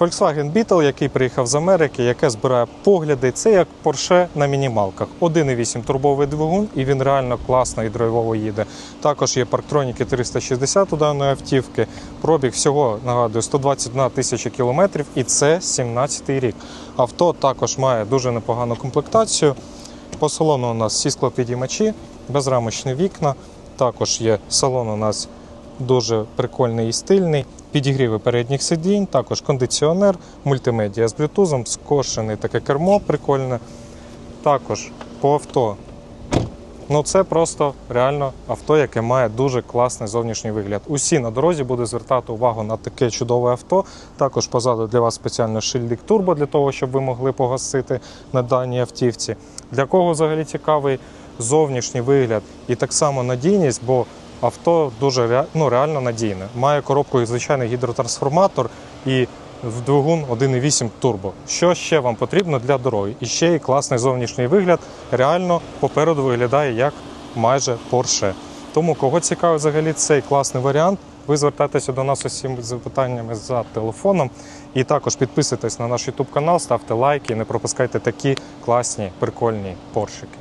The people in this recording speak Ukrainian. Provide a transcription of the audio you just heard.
Volkswagen Beetle, який приїхав з Америки, яке збирає погляди. Це як Porsche на мінімалках. 1,8 турбовий двигун, і він реально класно і драйвово їде. Також є парктроніки 360 у даної автівки. Пробіг всього нагадую 121 тисяча кілометрів, і це 17 рік. Авто також має дуже непогану комплектацію. По салону у нас всі склопідіймачі, безрамочні вікна. Також є салон у нас дуже прикольний і стильний. Підігріви передніх сидінь, також кондиціонер, мультимедіа з блютузом, скошене таке кермо прикольне. Також по авто. Ну це просто реально авто, яке має дуже класний зовнішній вигляд. Усі на дорозі будуть звертати увагу на таке чудове авто. Також позаду для вас спеціально шильдик турбо для того, щоб ви могли погасити на даній автівці. Для кого взагалі цікавий зовнішній вигляд і так само надійність, бо авто дуже ну, реально надійне. Має коробку і звичайний гідротрансформатор і в двигун 1,8 турбо. Що ще вам потрібно для дороги? І ще й класний зовнішній вигляд. Реально попереду виглядає як майже Porsche. Тому кого цікавий взагалі цей класний варіант, ви звертайтеся до нас усім запитаннями за телефоном. І також підписуйтесь на наш YouTube канал, ставте лайки, не пропускайте такі класні, прикольні поршики.